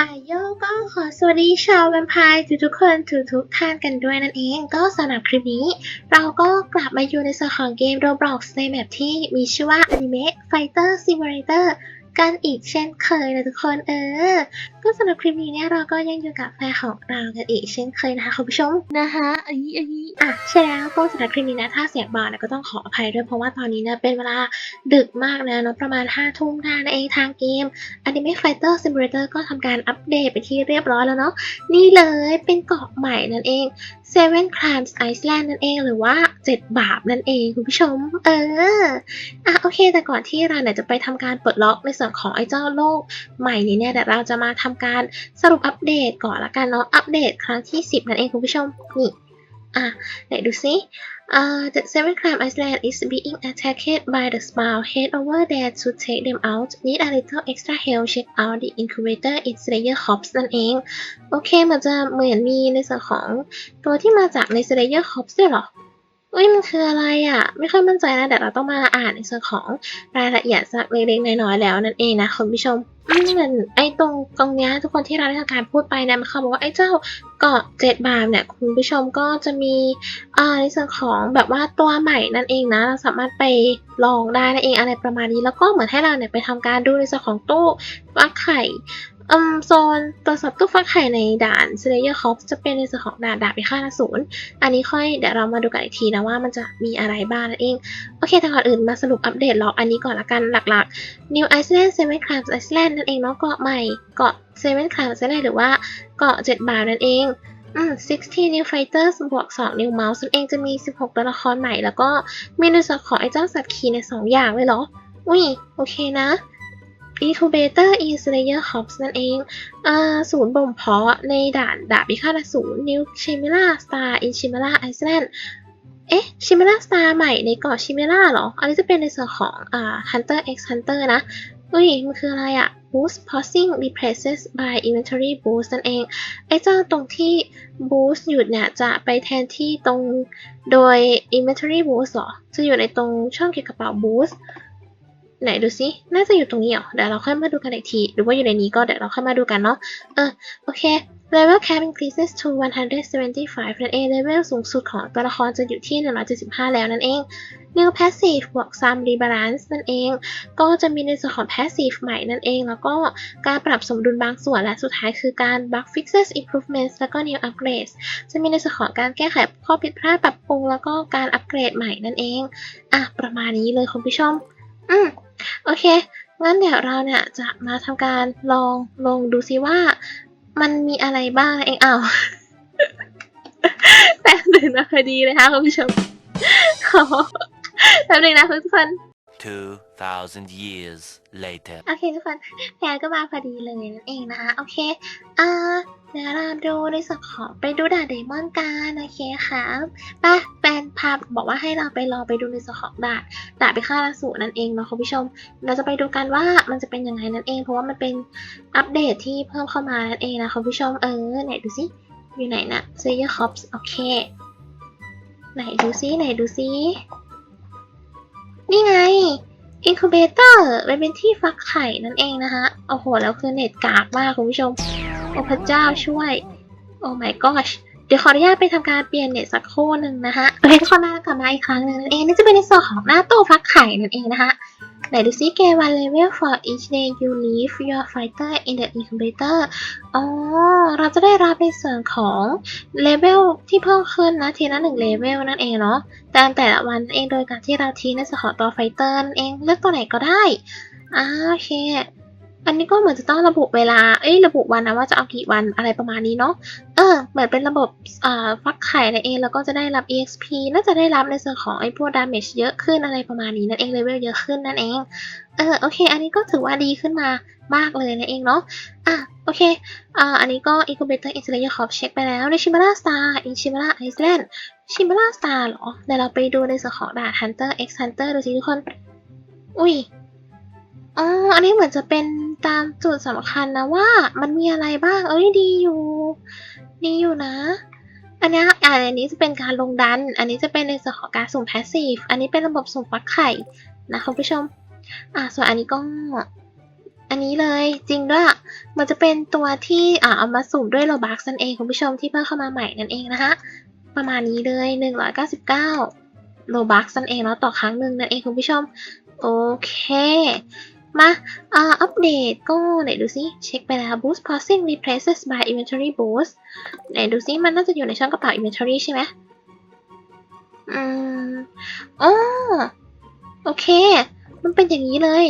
อาโยก็ขอสวัสดีชาวแวมไพร์ทุกๆคนทุกๆท่านกันด้วยนั่นเองก็สำหรับคลิปนี้ เราก็กลับมาอยู่ในส่วนของเกม Roblox ในแมปที่มีชื่อว่า Anime Fighter Simulator กันอีกเช่นเคยนะทุกคนเออ ก็สำหรับคลิปนี้เนี่ยเราก็ยังอยู่กับแฟนของเรากันอีกเช่นเคยนะคะคุณผู้ชมนะคะอันนี้อันนี้อะใช่แล้วก็สำหรับคลิปนี้นะถ้าเสียงบาเนี่ยก็ต้องขออภัยด้วยเพราะว่าตอนนี้เนี่ยเป็นเวลาดึกมากแล้วเนาะประมาณ5้าทุ่มได้นั่นเองทางเกม Anime Fighter Simulator ก็ทำการอัปเดตไปที่เรียบร้อยแล้วเนาะนี่เลยเป็นเกาะใหม่นั่นเอง Seven Crimes Island นั่นเองหรือว่า 7 บาปนั่นเองคุณผู้ชม เอออะโอเค แต่ก่อนที่เราเนี่ยจะไปทำการเปิดล็อกในส่วนวนของไอ้เจ้าโลกใหม่นี้เนี่ยเดี๋ยวเราจะมาทำการสรุปอัปเดตก่อนละกันเนาะอัปเดตครั้งที่ 10 นั่นเองคุณผู้ชมนี่อะไหนดูซิ Uh, the Seven Crime Island is being attacked by the Smile. Head over there to take them out. Need a little extra help. Check out the incubator in Slayer Corps นั่นเอง โอเคมันจะเหมือนมีในส่วนของตัวที่มาจากใน Slayer Corps ด้วยหรอ อุ้ยมันคืออะไรอะ ไม่ค่อยมั่นใจนะแต่เราต้องมาอ่านในส่วนของรายละเอียดสักเล็กๆน้อยๆแล้วนั่นเองนะคุณผู้ชมอืมเหมือนไอ้ตรงตรงเนี้ยทุกคนที่เราได้ทำการพูดไปนะมันเขาบอกว่าไอ้เจ้าเกาะเจ็ดบาทเนี่ยคุณผู้ชมก็จะมีอ่าในส่วนของแบบว่าตัวใหม่นั่นเองนะ เราสามารถไปลองได้นั่นเองอะไรประมาณนี้ แล้วก็เหมือนให้เราเนี่ยไปทำการดูในส่วนของตู้ฟักไข่ อืมโซนตรวจสอบตู้ฟักไข่ในด่าน Slayer Corps จะเป็นในส่วนของด่านดาบพิฆาตอสูรอันนี้ค่อยเดี๋ยวเรามาดูกันอีกทีนะว่ามันจะมีอะไรบ้างนั่นเอง โอเคแต่ก่อนอื่นมาสรุปอัปเดตล็อกอันนี้ก่อนละกันหลักๆ New Iceland Seven Crimes Island นั่นเองเนาะเกาะใหม่เกาะ Seven Crimes Island หรือว่าเกาะเจ็ดบาทนั่นเองอืม16 New Fighters บวก 2 New Mouse นั่นเองจะมี 16 ตัวละครใหม่ แล้วก็มีในส่วนของไอ้เจ้าสัตว์ขี่ใน 2 อย่างเลยเหรอ อุ้ย โอเคนะ อีทู Incubator สเลเยอร์ฮอปส์นั่นเองศูนย์บ่มเพาะในด่านดาบิคาตศูนย์นิวชิมิล่าสตาร์อินชิมิล่าไอซ์แลนด์เอ๊ะชิมิล่าสตาร์ใหม่ในเกาะชิมิล่าเหรอ อันนี้จะเป็นในส่วนของอ่า Hunter x Hunter นะอุ้ย มันคืออะไรอะ boost pausing replaces by inventory boost นั่นเอง ไอ้เจ้าตรงที่ boost หยุดเนี่ยจะไปแทนที่ตรงโดย inventory boost หรอ จะอยู่ในตรงช่องเกี่บกระเป๋า boost ไหนดูซิ น่าจะอยู่ตรงนี้เหรอ เดี๋ยวเราค่อยมาดูกันอีกที หรือว่าอยู่ในนี้ก็เดี๋ยวเราค่อยมาดูกันเนาะ เออ โอเค level cap increases to 175นั่นเอง level สูงสุดของตัวละครจะอยู่ที่ 175 แล้วนั่นเอง new passive บวก some rebalance นั่นเอง ก็จะมีในส่วนของ passive ใหม่นั่นเอง แล้วก็การปรับสมดุลบางส่วน และสุดท้ายคือการ bug fixes improvements แล้วก็ new upgrades จะมีในส่วนของการแก้ไขข้อผิดพลาดปรับปรุง แล้วก็การอัปเกรดใหม่นั่นเอง อะ ประมาณนี้เลยคุณผู้ชม อืม โอเค งั้นเดี๋ยวเราเนี่ยจะมาทำการลองลองดูซิว่ามันมีอะไรบ้างเองอ้าวแป๊บหนึ่งนะพอดีนะคะคุณผู้ชมขอแป๊บหนึ่งนะทุกคน 2,000 years later. โอเคทุกคนแพรก็มาพอดีเลยนั่นเองนะคะโอเคอ่าเดี๋ยวเราดูในส่วนของไปดูด่านเดมอนกันโอเคครับไป่ะแฟนพาบอกว่าให้เราไปรอไปดูในส่วนของด่านด่านไปฆ่าลาสูนั่นเองเนาะคุณผู้ชม เราจะไปดูกันว่ามันจะเป็นยังไงนั่นเอง เพราะว่ามันเป็นอัปเดตที่เพิ่มเข้ามานั่นเองนะคุณผู้ชมเออไหนดูซิอยู่ไหนนะ s a y e r Corps โอเค ไหนดูซิไหนดูซิ นี่ไง อินคูเบเตอร์มันเป็นที่ฟักไข่นั่นเองนะคะโอ้โห แล้วคือเน็ตกากมากคุณผู้ชม โอ้พระเจ้าช่วย โอ้ my gosh เดี๋ยวขออนุญาตไปทำการเปลี่ยนเน็ตสักครู่หนึ่งนะคะโอเคทุกคนมากลับมาอีกครั้งหนึ่งนั่นเองนี่จะเป็นในส่วนของหน้าตู้ฟักไข่นั่นเองนะคะ ไหนดูซิเกวัน level for each day you leave your fighter in the incubator อ๋อ เราจะได้รับในส่วนของเลเวลที่เพิ่มขึ้นนะทีละหนึ่งเลเวลนั่นเองเนาะตามแต่ละวันนั่นเองโดยการที่เราทิ้งในส่วนของตัวไฟเตอร์นั่นเองเลือกตัวไหนก็ได้อ่าโอเค อันนี้ก็เหมือนจะต้องระบุเวลา เอ้ยระบุวันนะว่าจะเอากี่วันอะไรประมาณนี้เนาะ เออ เหมือนเป็นระบบอ่าฟักไข่นั่นเองแล้วก็จะได้รับ exp น่าจะได้รับในส่วนของไอ้พวก damage เยอะขึ้นอะไรประมาณนี้นั่นเองเลเวลเยอะขึ้นนั่นเอง เออโอเค อันนี้ก็ถือว่าดีขึ้นมามากเลยนั่นเองเนาะ อะโอเค อ่า อันนี้ก็ incubator in Slayer Corp เช็คไปแล้วใน Shimara Star in Shimara Island Shimara Star เหรอเดี๋ยวเราไปดูในส่วนของด่าน Hunter x Hunter ดูสิทุกคน อุ้ย อ๋ออันนี้เหมือนจะเป็นตามจุดสำคัญนะว่า มันมีอะไรบ้าง เอ้ยดีอยู่ ดีอยู่นะ อันนี้อ่าอันนี้จะเป็นการลงดัน อันนี้จะเป็นในส่วนของการสุ่ม passive อันนี้เป็นระบบสุ่มฟักไข่นะคุณผู้ชม อ่าส่วนอันนี้ก็อันนี้เลยจริงด้วย มันจะเป็นตัวที่อ่าเอามาสุ่มด้วยโลบักนั่นเองคุณผู้ชมที่เพิ่มเข้ามาใหม่นั่นเองนะคะประมาณนี้เลย 199โลบักนั่นเองแล้วต่อครั้งหนึ่งนั่นเองคุณผู้ชม โอเค มาอ่าอัปเดตก็ไหนดูซิ เช็คไปแล้ว boost pausing replaces by inventory boost ไหนดูซิ มันน่าจะอยู่ในช่องกระเป๋า inventory ใช่ไหมอืมอ๋อโอเค มันเป็นอย่างนี้เลย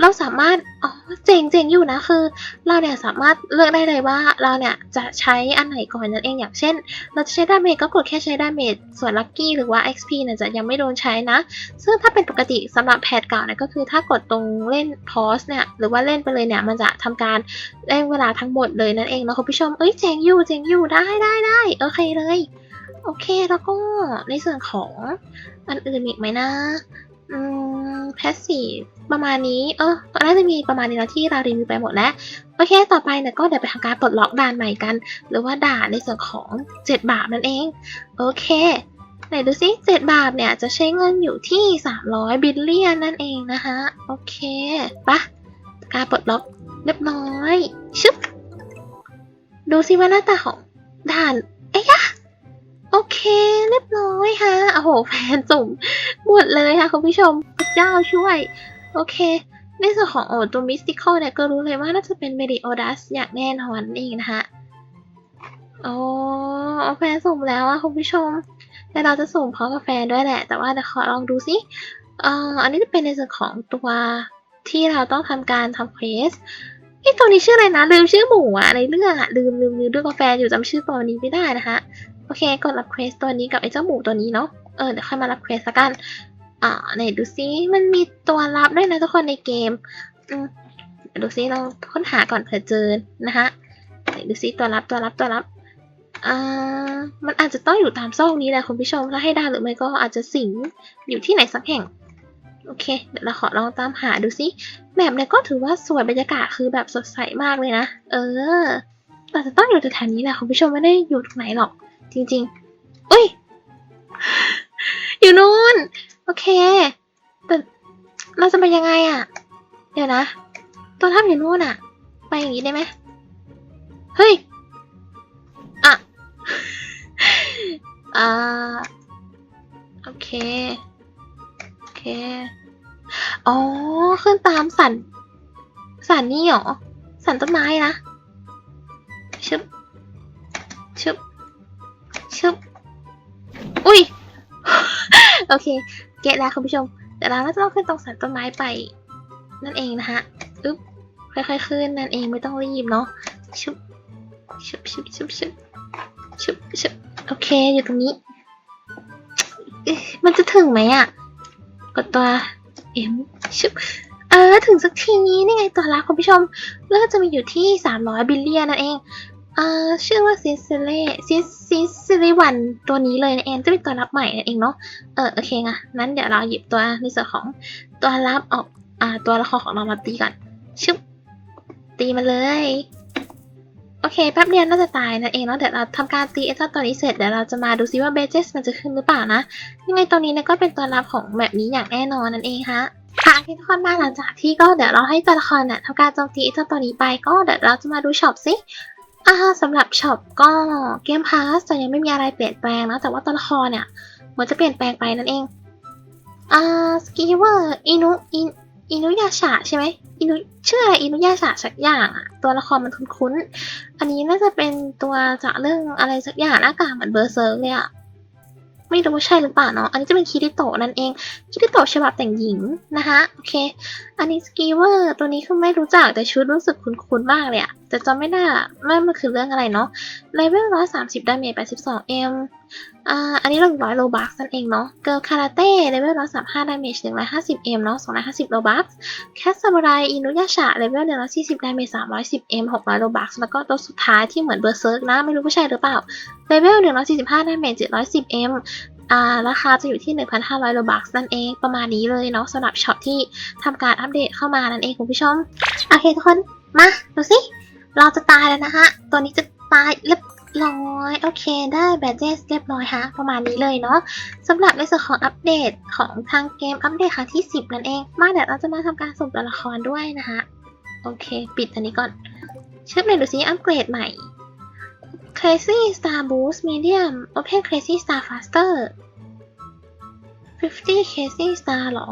เราสามารถ อ๋อ เจ๋งเจ๋งอยู่นะ คือ เราเนี่ยสามารถเลือกได้เลยว่าเราเนี่ยจะใช้อันไหนก่อนนั่นเอง อย่างเช่น เราจะใช้ดาเมจก็กดแค่ใช้ดาเมจ ส่วนลัคกี้หรือว่า XP เนี่ยจะยังไม่โดนใช้นะ ซึ่งถ้าเป็นปกติสำหรับแพทเก่าเนี่ยก็คือถ้ากดตรงเล่นพอสเนี่ย หรือว่าเล่นไปเลยเนี่ย มันจะทำการเล่นเวลาทั้งหมดเลยนั่นเองนะคุณผู้ชม เอ้ย เจ๋งอยู่ เจ๋งอยู่ ได้ได้ได้โอเคเลย โอเค แล้วก็ในส่วนของอันอื่นอีกไหมนะ อืมแพสซีฟประมาณนี้ เออน่าจะมีประมาณนี้แล้วที่เรารีวิวไปหมดแล้ว โอเค ต่อไปเนี่ยก็เดี๋ยวไปทำการปลดล็อกด่านใหม่กัน หรือว่าด่านในส่วนของ7บาทนั่นเอง โอเคไหนดูซิ7บาทเนี่ยจะใช้เงินอยู่ที่ 300 บิลเลียนนั่นเองนะคะ โอเคปะการปลดล็อกเรียบร้อย ชึบ ดูซิว่าหน้าตาของด่าน โอเค เรียบร้อยฮะโอ้โหแฟนจุ่มหมดเลยค่ะคุณผู้ชมพระเจ้าช่วย โอเค ในส่วนของโอตัวมิสติคอลเนี่ยก็รู้เลยว่าน่าจะเป็นเมดิโอดัสอย่างแน่นอนนั่นเองนะคะโอ้แฟนสุ่มแล้วอะคุณผู้ชมแต่เราจะสุ่มพร้อมกับแฟนด้วยแหละ แต่ว่าเดี๋ยวขอลองดูสิเอ่ออันนี้จะเป็นในส่วนของตัวที่เราต้องทำการทำเควสไอตัวนี้ชื่ออะไรนะลืมชื่อหมูอะในเรื่องอะลืมลืมลืมด้วยกับแฟนอยู่จำชื่อตัวนี้ไม่ได้นะคะ โอเคกดรับเควสตัวนี้กับไอ้เจ้าหมูตัวนี้เนาะเออเดี๋ยวค่อยมารับเควสกัน อ่าไหนดูซิมันมีตัวรับด้วยนะทุกคนในเกมอืมดูซิเราค้นหาก่อนเผื่อเจอนะคะไหนดูซิตัวรับตัวรับตัวรับอ่ามันอาจจะต้องอยู่ตามซอกนี้แหละคุณผู้ชมถ้าให้ได้หรือไม่ก็อาจจะสิงอยู่ที่ไหนสักแห่งโอเค เดี๋ยวเราขอลองตามหาดูซิแบบนี่ยก็ถือว่าสวยบรรยากาศคือแบบสดใสมากเลยนะ เออแต่จะต้องอยู่แถวๆนี้แหละคุณผู้ชมไม่ได้อยู่ตรงไหนหรอก จริงๆ อุ้ย อยู่นู่น โอเค แต่เราจะไปยังไงอะเดี๋ยวนะ ตัวทับอยู่นู่นอะไปอย่างนี้ได้ไหมเฮ้ย อะ อ่า โอเค โอเค อ๋อ ขึ้นตามสัน สันนี่เหรอ สันต้นไม้นะ ชึบ ชึบ ชึบอุ้ย โอเค เก็ตแล้วคุณผู้ชม แต่เราน่าจะต้องขึ้นตรงสันต้นไม้ไป นั่นเองนะฮะอึ๊บค่อยๆขึ้นนั่นเองไม่ต้องรีบเนาะชึบชึบชึบชึบชึบชึบชึบโอเคอยู่ตรงนี้ มันจะถึงไหมอะกดตัวเอ็มชึบเออถึงสักทีนี่ไงตัวละคุณผู้ชมแล้วก็จะมีอยู่ที่ 300 บิลเลียนนั่นเอง อ่าชื่อว่าซิสเล่ซิสซิสลิวันตัวนี้เลยนะเองจะเป็นตัวรับใหม่นั่นเองเนาะเออโอเคไงนั้นเดี๋ยวเราหยิบตัวในส่วนของตัวรับออกอ่าตัวละครของเรามาตีก่อนชึบตีมาเลย โอเคแป๊บเดียวน่าจะตายนั่นเองเนาะเดี๋ยวเราทำการตีไอ้เจ้าตัวนี้เสร็จเดี๋ยวเราจะมาดูซิว่าเบเจสมันจะขึ้นหรือเปล่านะยังไงตัวนี้เนี่ยก็เป็นตัวรับของแบบนี้อย่างแน่นอนนั่นเองฮะค่ะทุกคนมาหลังจากที่ก็เดี๋ยวเราให้ตัวละครเนี่ยทำการโจมตีไอ้เจ้าตัวนี้ไปก็เดี๋ยวเราจะมาดูช็อปสิ อ่าสำหรับช็อปก็เกมพาสจะยังไม่มีอะไรเปลี่ยนแปลงนะแต่ว่าตัวละครเนี่ยเหมันจะเปลี่ยนแปลงไปนั่นเองอ่าสกีเวอร์อินุอินอินุยาชะใช่ไหมอินุชื่ออะไรอินุยาชะสักอย่างอะตัวละครมันคุ้นๆอันนี้น่าจะเป็นตัวจากเรื่องอะไรสักอย่างหน้ากากเหมือนเบอร์เซิร์กเลยอะไม่รู้ว่าใช่หรือเปล่าเนาะอันนี้จะเป็นคิริโตะนั่นเองคิริโตะฉบับแต่งหญิงนะคะโอเค อันนี้สกีเวอร์ตัวนี้คือไม่รู้จักแต่ชุดรู้สึกคุ้นๆมากเลยอะแต่จำไม่ได้อะว่ามันคือเรื่องอะไรเนาะเลเวลร้อยสามสิบดาเมจแปดสิบสองเอ็มอ่าอันนี้หนึ่งร้อยโลบักนั่นเองเนาะเกิร์ลคาราเต้เลเวลร้อยสามห้าดาเมจหนึ่งร้อยห้าสิบเอ็มเนาะสองร้อยห้าสิบโลบักแคสซามูไรอินุยาชะเลเวลหนึ่งร้อยสี่สิบดาเมจสามร้อยสิบเอ็มหกร้อยโลบักแล้วก็ตัวสุดท้ายที่เหมือนเบอร์เซิร์กนะ ไม่รู้ว่าใช่หรือเปล่าเลเวลหนึ่งร้อยสี่สิบห้าดาเมจเจ็ดร้อยสิบเอ็มอ่าราคาจะอยู่ที่ 1,500โลบักนั่นเองประมาณนี้เลยเนาะสำหรับช็อปที่ทำการอัปเดตเข้ามานั่นเองคุณผู้ชม โอเคทุกคน มา ดูสิ เราจะตายแล้วนะคะตัวนี้จะตายเรียบร้อย โอเคได้แบตเจสเรียบร้อยฮะ ประมาณนี้เลยเนาะสำหรับในส่วนของอัปเดตของทางเกมอัปเดตครั้งที่ 10 นั่นเอง มาเดี๋ยวเราจะมาทำการสุ่มตัวละครด้วยนะคะ โอเค ปิดอันนี้ก่อน เชื่อมเลยดูซิอัปเกรดใหม่ Crazy Star Boost Medium Open Crazy Star Faster 50 Crazy Star หรอ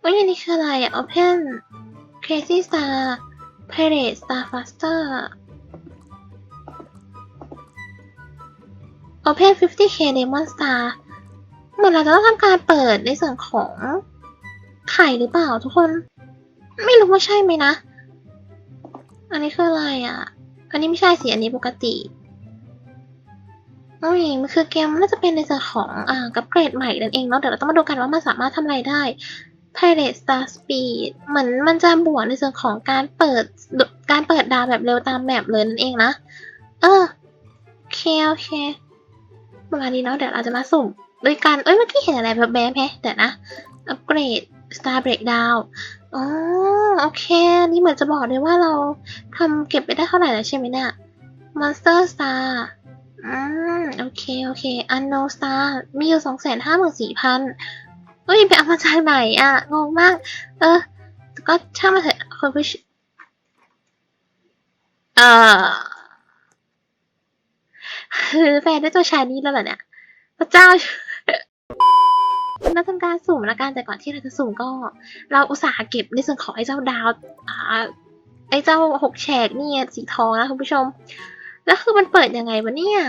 เอ้ยอันนี้คืออะไรอะ Open Crazy Star Pirate Star Faster Open 50k Demon Star เหมือนเราจะต้องทำการเปิดในส่วนของไข่หรือเปล่าทุกคน ไม่รู้ว่าใช่ไหมนะ อันนี้คืออะไรอะ อันนี้ไม่ใช่สิ อันนี้ปกติอุ้ยมันคือเกมน่าจะเป็นในส่วนของอ่ากับเกรดใหม่นั่นเองเนาะเดี๋ยวเราต้องมาดูกันว่ามันสามารถทำอะไรได้ Pirate Star Speed เหมือนมันจะบวกในส่วนของการเปิดการเปิดดาวแบบเร็วตามแมปเลยนั่นเองนะ เออโอเคโอเคประมาณนี้เนาะเดี๋ยวเราจะมาสุ่มด้วยกันเอ้ยเมื่อกี้เห็นอะไรแบบแบบแฮะแต่นะ อัปเกรด Star Breakdown อ๋อโอเค นี่เหมือนจะบอกเลยว่าเราทำเก็บไปได้เท่าไหร่แล้วใช่ไหมเนี่ย Monster Star อืม โอเค โอเค Unknown Star มีอยู่สองแสนห้าหมื่นสี่พัน เฮ้ยไปเอามาจากไหนอะงงมาก เออ ก็ช่างมาเถอะคนผู้ชเอ่อคือแฟนได้ตัวชายนี้แล้วเหรอเนี่ยพระเจ้าเราทำการสุ่มละกันแต่ก่อนที่เราจะสุ่มก็ เราอุตส่าห์เก็บในส่วนของไอ้เจ้าดาวอ่าไอ้เจ้าหกแฉกนี่สีทองนะคุณผู้ชม แล้วคือมันเปิดยังไงวะเนี่ย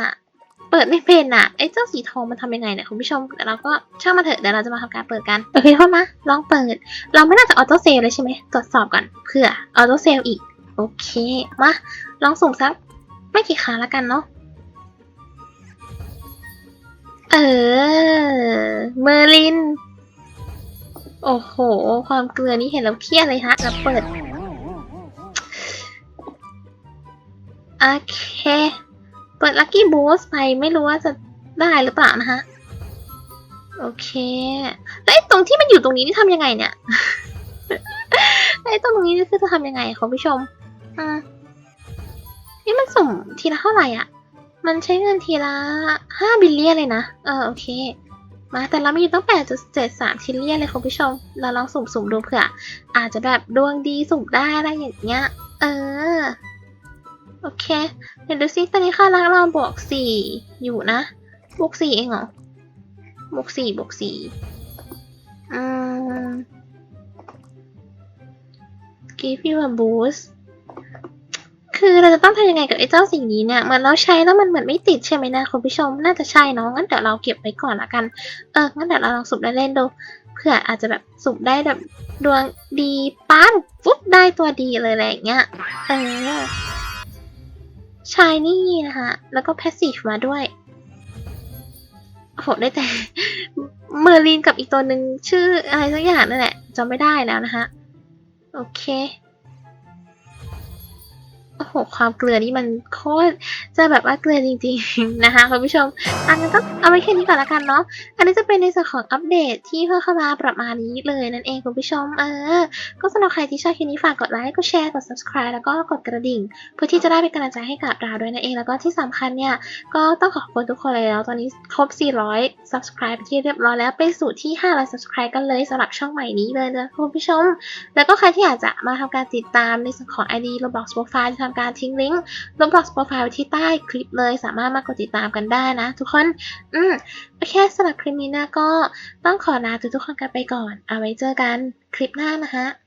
ปิดไม่เป็นอะไอ้เจ้าสีทองมันทำยังไงเนี่ยคุณผู้ชมแต่เราก็ช่างมาเถอะเดี๋ยวเราจะมาทำการเปิดกันโอเคโทษนะลองเปิด เราไม่น่าจะออโต้เซลเลยใช่ไหมตรวจสอบก่อนเผื่อออโต้เซลอีกโอเคมาลองสุ่มสักไม่กี่ครั้งแล้วกันเนาะเออเมอร์ลิน โอ้โห ความเกลือนี่เห็นแล้วเครียดเลยฮะแล้วเปิด โอเค เปิดลั c กี้บูสไปไม่รู้ว่าจะได้หรือเปล่านะฮะโอเคแล้วไอ้ตรงที่มันอยู่ตรงนี้นี่ทำยังไงเนี่ยไอ้ตรงนี้นี่คือจะทำยังไงคุณผู้ชมอืมนี่มันสุ่มทีละเท่าไหร่อะ มันใช้เงินทีละห้าบิลเลียนเลยนะ เออโอเค มาแต่เรามีอยู่ตั้งแปดจุดเจ็ดสามทิลเลียนเลยคุณผู้ชม เราลองสุ่มๆดูเผื่อ อาจจะแบบดวงดีสุ่มได้อะไรอย่างเงี้ย เออ โอเค เดี๋ยวดูซิตอนนี้ค่ารักเราบวกสี่อยู่นะ บวกสี่เองเหรอ บวกสี่บวกสี่อืม give you a boost คือเราจะต้องทำยังไงกับไอ้เจ้าสิ่งนี้เนี่ยเหมือนเราใช้แล้วมันเหมือนไม่ติดใช่ไหมนะคุณผู้ชม น่าจะใช่เนาะ งั้นเดี๋ยวเราเก็บไว้ก่อนละกัน เออ งั้นเดี๋ยวเราลองสุ่มเล่นๆดูเผื่ออาจจะแบบสุ่มได้แบบดวงดีปั้นปุ๊บได้ตัวดีเลยอะไรอย่างเงี้ย เออ ชายนี่นะคะ แล้วก็แพสซีฟมาด้วยโอ้โหได้แต่เมอร์ลินกับอีกตัวหนึ่งชื่ออะไรสักอย่างนั่นแหละจำไม่ได้แล้วนะคะ โอเค โอ้โหความเกลือนี่มันโคตรจะแบบว่าเกลือจริงๆนะคะคุณผู้ชมอันนั้นก็เอาไว้แค่นี้ก่อนละกันเนาะอันนี้จะเป็นในส่วนของอัปเดตที่เพิ่มเข้ามาประมาณนี้เลยนั่นเองคุณผู้ชมเออ ก็สำหรับใครที่ชอบคลิปนี้ฝากกดไลค์กดแชร์กด subscribe แล้วก็กดกระดิ่ง เพื่อที่จะได้เป็นกำลังใจให้กับเราด้วยนั่นเองแล้วก็ที่สำคัญเนี่ยก็ต้องขอบคุณทุกคนเลยแล้วตอนนี้ครบ 400 subscribe ที่เรียบร้อยแล้วไปสู่ที่ 500 subscribe กันเลยสำหรับช่องใหม่นี้เลยนะคุณผู้ชม แล้วก็ใครที่อยากจะมาทำการติดตามในส่วนของ ID Roblox Profile จะทำการทิ้งลิงก์ Roblox Profile ที่ใต้คลิปเลย สามารถมากดติดตามกันได้นะ ทุกคน อืมโอเคสำหรับคลิปนี้นะก็ต้องขอลาทุกทุกคนกันไปก่อน เอาไว้เจอกันคลิปหน้านะคะ